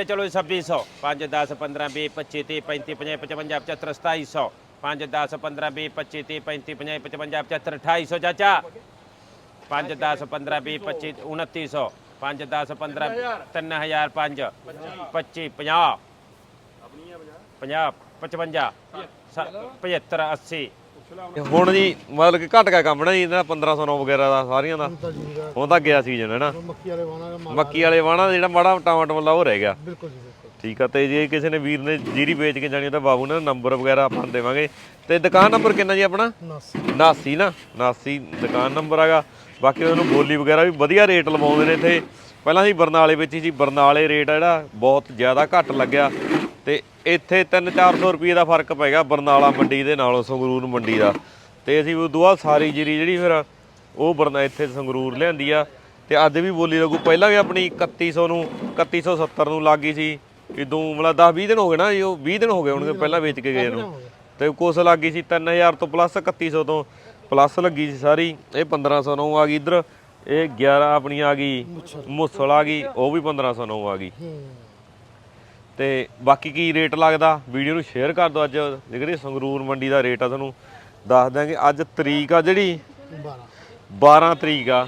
ਇਹ ਚਲੋ 2600 5 10 15 20 25 30 35 50 55 75 2700 5 10 15 20 25 30 35 50 55 75 2800 ਚਾਚਾ। 5 10 15 20 25 2900 5 10 15 3000 5 25 50 50 55 75 80 ਹੁਣ ਜੀ ਮਤਲਬ ਕਿ ਘਟ ਗਿਆ ਕੰਮ ਨਾ ਜੀ ਇਹਦਾ 1509 ਵਗੈਰਾ ਦਾ ਸਾਰੀਆਂ ਦਾ। ਤਾਂ ਜੀ ਦਾ ਹੁਣ ਤਾਂ ਗਿਆ ਸੀਜ਼ਨ ਹੈ ਨਾ? ਮੱਕੀ ਵਾਲੇ ਵਾਣਾ ਦਾ ਮਾਲ ਮੱਕੀ ਵਾਲੇ ਵਾਣਾ ਦਾ ਜਿਹੜਾ ਮਾੜਾ ਟਮਾਟਰ ਵਾਲਾ ਉਹ ਰਹਿ ਗਿਆ। ਬਿਲਕੁਲ ਜੀ ਬਿਲਕੁਲ। ਠੀਕ ਆ ਤੇ ਜੇ ਕਿਸੇ ਨੇ ਵੀਰ ਨੇ ਜੀਰੀ ਵੇਚ ਕੇ ਜਾਣੀ ਤਾਂ ਬਾਬੂ ਨੇ ਨੰਬਰ ਵਗੈਰਾ ਆਪਾਂ ਦੇਵਾਂਗੇ। ਤੇ ਦੁਕਾਨ ਨੰਬਰ ਕਿੰਨਾ ਜੀ ਆਪਣਾ? ਨਸ 89 ਨਾ 89 ਦੁਕਾਨ ਨੰਬਰ ਹੈਗਾ। ਬਾਕੀ ਉਹਨੂੰ ਬੋਲੀ ਵਗੈਰਾ ਵੀ ਵਧੀਆ ਰੇਟ ਲਵਾਉਂਦੇ ਨੇ ਇੱਥੇ। ਪਹਿਲਾਂ ਸੀ ਬਰਨਾਲੇ ਵਿੱਚ ਹੀ ਸੀ ਬਰਨਾਲੇ ਰੇਟ ਆ ਜਿਹੜਾ ਬਹੁਤ ਜ਼ਿਆਦਾ ਘੱਟ ਲੱਗਿਆ। ਤੇ ਇੱਥੇ 3-400 ਰੁਪਏ ਦਾ ਫ਼ਰਕ ਪੈ ਗਿਆ ਬਰਨਾਲਾ ਮੰਡੀ ਦੇ ਨਾਲੋਂ, ਸੰਗਰੂਰ ਮੰਡੀ ਦਾ। ਤੇ ਅਸੀਂ ਉਦੋਂ ਬਾਅਦ ਸਾਰੀ ਜੀਰੀ ਜਿਹੜੀ ਫਿਰ ਉਹ ਬਰਨਾ, ਇੱਥੇ ਸੰਗਰੂਰ ਲਿਆਂਦੀ ਆ। ਤੇ ਅੱਜ ਵੀ ਬੋਲੀ ਲੱਗੂ। ਪਹਿਲਾਂ ਵੀ ਆਪਣੀ 3100 ਨੂੰ 3170 ਨੂੰ ਲੱਗੀ ਸੀ। ਇਦੋਂ ਮਤਲਬ 10-20 ਦਿਨ ਹੋ ਗਏ ਨਾ ਜੀ, ਉਹ 20 ਦਿਨ ਹੋ ਗਏ ਹੋਣਗੇ ਪਹਿਲਾਂ ਵੇਚ ਕੇ ਗਏ ਨੂੰ। ਤੇ ਕੁਛ ਲੱਗੀ ਸੀ 3000 ਤੋਂ ਪਲੱਸ 3100 ਤੋਂ ਪਲੱਸ ਲੱਗੀ ਸੀ ਸਾਰੀ। ਇਹ 1500 ਨੂੰ ਆ ਗਈ ਇਧਰ। ਇਹ 11 ਆਪਣੀ ਆ ਗਈ, ਮੁਸਲ ਆ ਗਈ, ਉਹ ਵੀ 1500 ਨੂੰ ਆ ਗਈ। ਤੇ ਬਾਕੀ ਕੀ ਰੇਟ ਲੱਗਦਾ? ਵੀਡੀਓ ਨੂੰ ਸ਼ੇਅਰ ਕਰ ਦਿਓ ਅੱਜ। ਜਿਹੜੀ ਸੰਗਰੂਰ ਮੰਡੀ ਦਾ ਰੇਟ ਆ ਤੁਹਾਨੂੰ ਦੱਸ ਦਾਂਗੇ ਅੱਜ ਤਰੀਕ ਆ ਜਿਹੜੀ? 12 12 ਤਰੀਕ ਆ।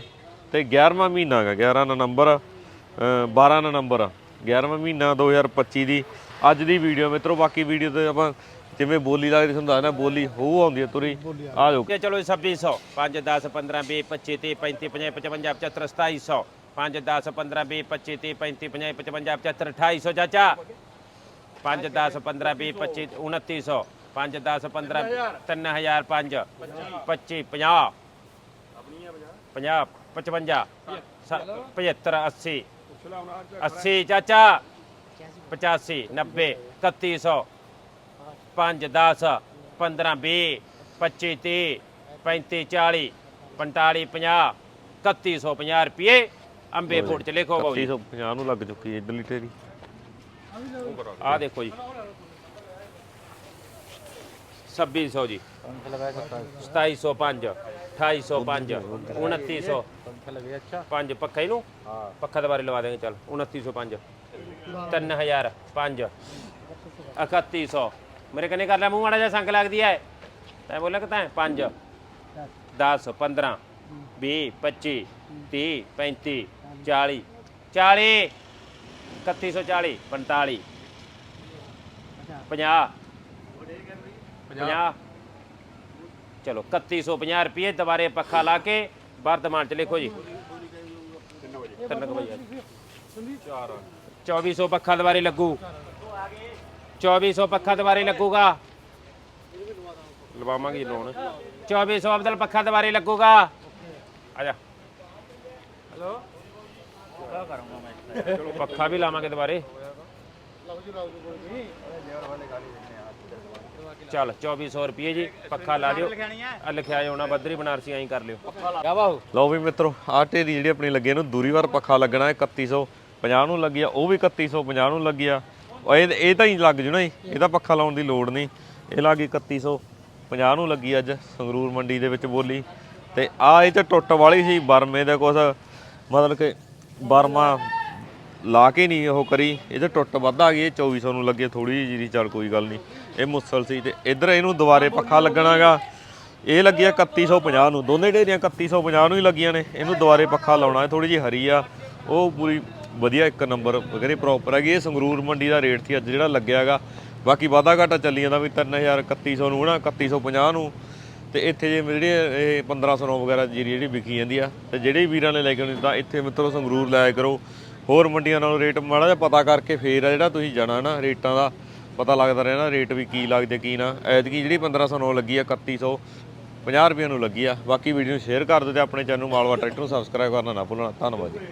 ਤੇ 11ਵਾਂ ਮਹੀਨਾ ਗਾ 11 ਨਵੰਬਰ ਅ, 12 ਨਵੰਬਰ 11ਵਾਂ ਮਹੀਨਾ 2025 ਦੀ ਅੱਜ ਦੀ ਵੀਡੀਓ। ਮਿੱਤਰੋ ਬਾਕੀ ਵੀਡੀਓ ਤੇ ਆਪਾਂ ਜਿਵੇਂ ਬੋਲੀ ਲੱਗਦੀ ਤੁਹਾਨੂੰ ਦੱਸਦਾ ਨਾ ਬੋਲੀ ਹੋ ਆਉਂਦੀ ਹੈ ਤੁਰੀ। ਆ। ਜਾਓ। ਇਹ ਚਲੋ 2600 5 10 15 20 25 30 35 50 55 75 2700 5 10 15 20 25 30 35 50 55 75 2800 ਚਾਚਾ। 5 10 15 20 25 2900 5 10 15 3000 5 25 50 50 55 75 80 80 ਚਾਚਾ। 85 90 3100 5 10 15 20 25 30 35 40 45 50 3150 ਰੁਪਏ। ਅੰਬੇ ਫੋੜ ਚ ਲਿਖੋ ਬਾਊ ਜੀ। 350 ਨੂੰ ਲੱਗ ਚੁੱਕੀ ਹੈ ਇਧਰਲੀ ਢੇਰੀ ਆ ਦੇਖੋ ਜੀ। 2600 ਜੀ। 2705 2805 2900 ਪੰਜ ਪੱਖਾ ਹੀ। ਨੂੰ ਪੱਖਾ ਦੁਬਾਰੇ ਲਵਾ ਦੇਂਗੇ ਚੱਲ। 2905 3000 5 3100 ਮੇਰੇ ਕਨੇ ਕਰ ਲੈ ਮੂੰਹ ਮਾੜਾ ਜਿਹਾ ਸੰਗ ਲੱਗਦੀ ਹੈ ਤੈਂ ਬੋਲਿਆ ਕਿ ਤੈਂ? 5 10 15 20 25 30 35 40 40 3140 45 50 50 ਚਲੋ 3150 ਰੁਪਏ ਦੁਬਾਰੇ ਪੱਖਾ ਲਾ ਕੇ ਵਰਤਮਾਨ ਚ ਲਿਖੋ ਜੀ। 3 ਵਜੇ। 2400 ਪੱਖਾ ਦੁਬਾਰੇ ਲੱਗੂ। 2400 ਪੱਖਾ ਦੁਬਾਰੇ ਲੱਗੂਗਾ। ਲਵਾਵਾਂਗੇ ਲੋਨ 2400 ਅਬਦਲ ਪੱਖਾ ਦੁਬਾਰੇ ਲੱਗੂਗਾ। ਆ ਜਾ ਹੈਲੋ ਚਲੋ ਪੱਖਾ ਵੀ ਲਾਵਾਂਗੇ ਦੁਬਾਰੇ। ਚੱਲ 2400 ਰੁਪਏ ਜੀ ਪੱਖਾ ਲਾ ਦਿਓ। ਆ। ਲਿਖਿਆ ਹੋਣਾ ਬੱਦਰੀ ਬਨਾਰਸੀ ਐਂ ਕਰ ਲਿਓ। ਕਿਆ ਬਾਹੂ? ਲਓ ਵੀ ਮਿੱਤਰੋ ਆਹ ਢੇਰੀ ਜਿਹੜੀ ਆਪਣੀ ਲੱਗੀ ਇਹਨੂੰ ਦੂਰੀ ਵਾਰ ਪੱਖਾ ਲੱਗਣਾ ਹੈ 3150 ਨੂੰ ਲੱਗੀ ਆ ਉਹ ਵੀ 3150 ਨੂੰ ਲੱਗੀ ਆ। ਇਹ ਇਹ ਤਾਂ ਹੀ ਲੱਗ ਜੂ ਨਾ ਜੀ ਇਹਦਾ ਪੱਖਾ ਲਾਉਣ ਦੀ ਲੋੜ ਨਹੀਂ। ਇਹ ਲੱਗੀ 3150 ਨੂੰ ਲੱਗੀ ਅੱਜ ਸੰਗਰੂਰ ਮੰਡੀ ਦੇ ਵਿੱਚ ਬੋਲੀ। ਤੇ ਆ ਇਹ ਤੇ ਟੁੱਟ ਵਾਲੀ ਸੀ ਬਰਮੇ ਦਾ ਕੁਛ, ਮਤਲਬ ਕਿ ਬਰਮਾ ਲਾ ਕੇ ਨਹੀਂ ਉਹ ਕਰੀ, ਇਹ ਤੇ ਟੁੱਟ ਵੱਧ ਆ ਗਈ, ਇਹ 2400 ਨੂੰ ਲੱਗੇ ਥੋੜੀ ਜਿਹੀ ਜੀਰੀ ਚੱਲ ਕੋਈ ਗੱਲ ਨਹੀਂ, ਇਹ ਮੁਸਲ ਸੀ ਤੇ ਇੱਧਰ ਇਹਨੂੰ ਦੁਬਾਰੇ ਪੱਖਾ ਲੱਗਣਾਗਾ, ਇਹ ਲੱਗੀ ਆ 3150 ਨੂੰ, ਦੋਨੇ ਢੇਰੀਆਂ 3150 ਨੂੰ ਹੀ ਲੱਗੀਆਂ ਨੇ, ਇਹਨੂੰ ਦੁਬਾਰੇ ਪੱਖਾ ਲਾਉਣਾ ਹੈ ਥੋੜੀ ਜਿਹੀ ਹਰੀ ਆ, ਉਹ ਪੂਰੀ ਵਧੀਆ ਇੱਕ ਨੰਬਰ ਵਗੈਰੇ ਪ੍ਰੋਪਰ ਹੈਗੀ, ਇਹ ਸੰਗਰੂਰ ਮੰਡੀ ਦਾ ਰੇਟ ਸੀ ਅੱਜ ਜਿਹੜਾ ਲੱਗਿਆਗਾ, ਬਾਕੀ ਵਾਧਾ ਘਾਟਾ ਚੱਲੀ ਜਾਂਦਾ ਵੀ 3000 3100 ਨੂੰ ਨਾ 3150 ਨੂੰ ਤੇ ਇੱਥੇ ਜੇ ਜਿਹੜੀ ਇਹ 1500 ਵਗੈਰਾ ਜੀਰੀ ਜਿਹੜੀ ਵਿਕੀ ਜਾਂਦੀ ਆ, ਤੇ ਜਿਹੜੇ ਵੀਰਾਂ ਨੇ ਲੈ ਕੇ ਆਉਣੀ, ਤਾਂ ਇੱਥੇ ਮਿੱਤਰੋ ਸੰਗਰੂਰ ਲਾਇਆ ਕਰੋ। ਹੋਰ ਮੰਡੀਆਂ ਨਾਲੋਂ ਰੇਟ ਮਾੜਾ ਜਿਹਾ ਪਤਾ ਕਰਕੇ ਫੇਰ ਆ ਜਿਹੜਾ ਤੁਸੀਂ ਜਾਣਾ ਨਾ ਰੇਟਾਂ ਦਾ, ਪਤਾ ਲੱਗਦਾ ਰਹਿਣਾ ਰੇਟ ਵੀ ਕੀ ਲੱਗਦੇ ਕੀ ਨਾ। ਐਤਕੀ ਜਿਹੜੀ 1509 ਲੱਗੀ ਆ 3100 50 ਰੁਪਏ ਨੂੰ ਲੱਗੀ ਆ। ਬਾਕੀ ਵੀਡੀਓ ਨੂੰ ਸ਼ੇਅਰ ਕਰ ਦਿਓ ਤੇ ਆਪਣੇ ਚੈਨਲ ਮਾਲਵਾ ਟਰੈਕਟਰ ਨੂੰ ਸਬਸਕ੍ਰਾਈਬ ਕਰਨਾ ਨਾ ਭੁੱਲਣਾ। ਧੰਨਵਾਦ ਜੀ।